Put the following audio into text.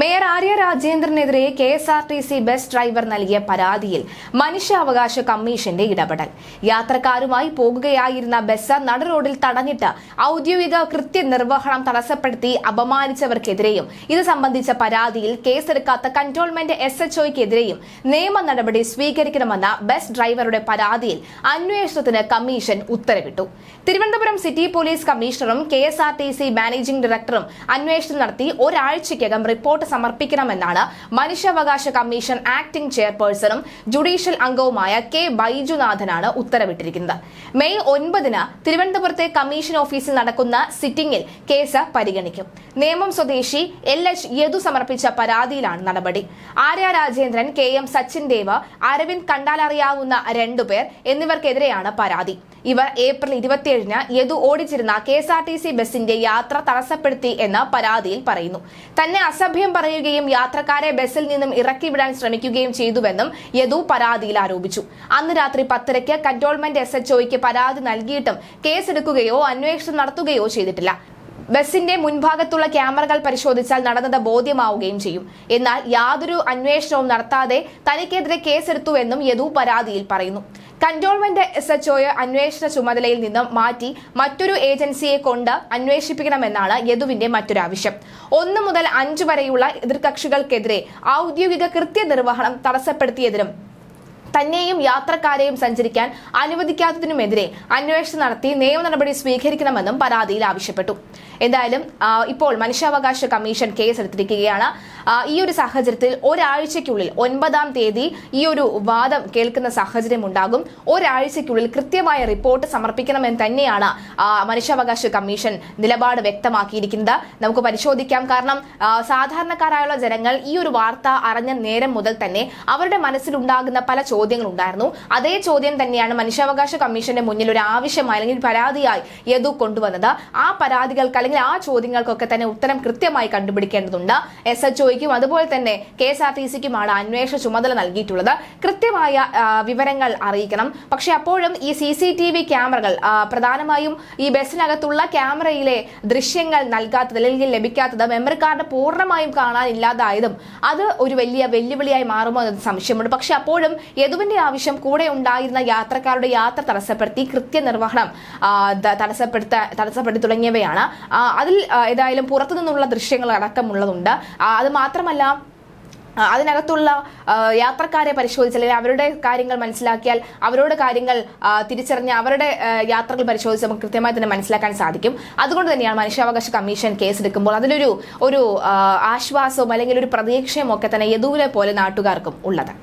Mayor Arya രാജേന്ദ്രനെതിരെ K S R T C bus driver നൽകിയ പരാതിയിൽ മനുഷ്യാവകാശ കമ്മീഷന്റെ ഇടപെടൽ. യാത്രക്കാരുമായി പോകുകയായിരുന്ന ബസ് നടുറോഡിൽ തടഞ്ഞിട്ട് ഔദ്യോഗിക കൃത്യനിർവഹണം തടസ്സപ്പെടുത്തി അപമാനിച്ചവർക്കെതിരെയും ഇത് സംബന്ധിച്ച പരാതിയിൽ കേസെടുക്കാത്ത കൺട്രോൾമെന്റ് എസ് എച്ച് ഒക്കെതിരെയും നിയമ നടപടി സ്വീകരിക്കണമെന്ന ബസ് ഡ്രൈവറുടെ പരാതിയിൽ അന്വേഷണത്തിന് കമ്മീഷൻ ഉത്തരവിട്ടു. തിരുവനന്തപുരം സിറ്റി പോലീസ് കമ്മീഷണറും കെ മാനേജിംഗ് ഡയറക്ടറും അന്വേഷണം നടത്തി ഒരാഴ്ചയ്ക്കകം റിപ്പോർട്ട് സമർപ്പിക്കണമെന്നാണ് മനുഷ്യാവകാശ കമ്മീഷൻ ആക്ടിംഗ് ചെയർപേഴ്സണും ജുഡീഷ്യൽ അംഗവുമായ കെ ബൈജുനാഥനാണ് ഉത്തരവിട്ടിരിക്കുന്നത്. മെയ് ഒൻപതിന് തിരുവനന്തപുരത്തെ കമ്മീഷൻ ഓഫീസിൽ നടക്കുന്ന സിറ്റിംഗിൽ കേസ് പരിഗണിക്കും. നേമം സ്വദേശി എൽ എച്ച് യദു സമർപ്പിച്ച പരാതിയിലാണ് നടപടി. ആര്യ രാജേന്ദ്രൻ കെ എം സച്ചിൻ ദേവ് അരവിന്ദ് കണ്ടാലറിയാവുന്ന രണ്ടുപേർ എന്നിവർക്കെതിരെയാണ് പരാതി. ഇവർ ഏപ്രിൽ ഇരുപത്തിയേഴിന് യദു ഓടിച്ചിരുന്ന K S R T C ബസിന്റെ യാത്ര തടസ്സപ്പെടുത്തി എന്ന് പരാതിയിൽ പറയുന്നു. തന്നെ അസഭ്യം പറയുകയും യാത്രക്കാരെ ബസ്സിൽ നിന്നും ഇറക്കിവിടാൻ ശ്രമിക്കുകയും ചെയ്തുവെന്നും യദു പരാതിയിൽ ആരോപിച്ചു. അന്ന് രാത്രി പത്തരയ്ക്ക് കൺട്രോൾമെന്റ് എസ് എച്ച്ഒയ്ക്ക് പരാതി നൽകിയിട്ടും കേസെടുക്കുകയോ അന്വേഷണം നടത്തുകയോ ചെയ്തിട്ടില്ല. ബസിന്റെ മുൻഭാഗത്തുള്ള ക്യാമറകൾ പരിശോധിച്ചാൽ നടന്നത് ബോധ്യമാവുകയും ചെയ്യും. എന്നാൽ യാതൊരു അന്വേഷണവും നടത്താതെ തനിക്കെതിരെ കേസെടുത്തുവെന്നും യദു പരാതിയിൽ പറയുന്നു. കന്റോൺമെന്റ് എസ് എച്ച് ഒയെ അന്വേഷണ ചുമതലയിൽ നിന്നും മാറ്റി മറ്റൊരു ഏജൻസിയെ കൊണ്ട് അന്വേഷിപ്പിക്കണമെന്നാണ് യദുവിന്റെ മറ്റൊരു ആവശ്യം ഒന്ന് മുതൽ അഞ്ച് വരെയുള്ള എതിർകക്ഷികൾക്കെതിരെ ഔദ്യോഗിക കൃത്യനിർവഹണം തടസ്സപ്പെടുത്തിയതിനും തന്നെയും യാത്രക്കാരെയും സഞ്ചരിക്കാൻ അനുവദിക്കാത്തതിനുമെതിരെ അന്വേഷണം നടത്തി നിയമ നടപടി സ്വീകരിക്കണമെന്നും പരാതിയിൽ ആവശ്യപ്പെട്ടു. എന്തായാലും ഇപ്പോൾ മനുഷ്യാവകാശ കമ്മീഷൻ കേസെടുത്തിരിക്കുകയാണ്. ഈ ഒരു സാഹചര്യത്തിൽ ഒരാഴ്ചയ്ക്കുള്ളിൽ ഒൻപതാം തീയതി ഈ ഒരു വാദം കേൾക്കുന്ന സാഹചര്യം ഉണ്ടാകും. ഒരാഴ്ചയ്ക്കുള്ളിൽ കൃത്യമായ റിപ്പോർട്ട് സമർപ്പിക്കണമെന്ന് തന്നെയാണ് മനുഷ്യാവകാശ കമ്മീഷൻ നിലപാട് വ്യക്തമാക്കിയിരിക്കുന്നത്. നമുക്ക് പരിശോധിക്കാം. കാരണം സാധാരണക്കാരായുള്ള ജനങ്ങൾ ഈ ഒരു വാർത്ത അറിഞ്ഞ നേരം മുതൽ തന്നെ അവരുടെ മനസ്സിലുണ്ടാകുന്ന പല ചോദ്യങ്ങൾ ഉണ്ടായിരുന്നു അതേ ചോദ്യം തന്നെയാണ് മനുഷ്യാവകാശ കമ്മീഷന്റെ മുന്നിൽ ഒരു ആവശ്യമായി അല്ലെങ്കിൽ പരാതിയായി യദു കൊണ്ടുവന്നത്. ആ പരാതികൾക്ക് അല്ലെങ്കിൽ ആ ചോദ്യങ്ങൾക്കൊക്കെ തന്നെ ഉത്തരം കൃത്യമായി കണ്ടുപിടിക്കേണ്ടതുണ്ട്. എസ് എച്ച് ഒയ്ക്കും അതുപോലെ തന്നെ കെ എസ് ആർ ടി സിക്കുമാണ് അന്വേഷണ ചുമതല നൽകിയിട്ടുള്ളത്. കൃത്യമായ വിവരങ്ങൾ അറിയിക്കണം. പക്ഷെ അപ്പോഴും ഈ സി സി ടി വി ക്യാമറകൾ പ്രധാനമായും ഈ ബസ്സിനകത്തുള്ള ക്യാമറയിലെ ദൃശ്യങ്ങൾ നൽകാത്തത് അല്ലെങ്കിൽ ലഭിക്കാത്തത് മെമ്മറി കാർഡ് പൂർണമായും കാണാനില്ലാതായതും അത് ഒരു വലിയ വെല്ലുവിളിയായി മാറുമോ എന്നത് സംശയമുണ്ട്. പക്ഷെ അപ്പോഴും യദുവിന്റെ ആവശ്യം കൂടെ ഉണ്ടായിരുന്ന യാത്രക്കാരുടെ യാത്ര തടസ്സപ്പെടുത്തി കൃത്യനിർവഹണം തടസ്സപ്പെടുത്ത തടസ്സപ്പെടുത്തി തുടങ്ങിയവയാണ്. അതിൽ ഏതായാലും പുറത്തു നിന്നുള്ള ദൃശ്യങ്ങൾ അടക്കമുള്ളതുണ്ട്. അത് മാത്രമല്ല അതിനകത്തുള്ള യാത്രക്കാരെ പരിശോധിച്ചാൽ അല്ലെങ്കിൽ അവരുടെ കാര്യങ്ങൾ മനസ്സിലാക്കിയാൽ അവരോട് കാര്യങ്ങൾ തിരിച്ചറിഞ്ഞ് അവരുടെ യാത്രകൾ പരിശോധിച്ച് നമുക്ക് കൃത്യമായി തന്നെ മനസ്സിലാക്കാൻ സാധിക്കും. അതുകൊണ്ട് തന്നെയാണ് മനുഷ്യാവകാശ കമ്മീഷൻ കേസ് എടുക്കുമ്പോൾ അതിലൊരു ഒരു ആശ്വാസവും അല്ലെങ്കിൽ ഒരു പ്രതീക്ഷയും ഒക്കെ തന്നെ യദുവിനെ പോലെ നാട്ടുകാർക്കും ഉള്ളത്.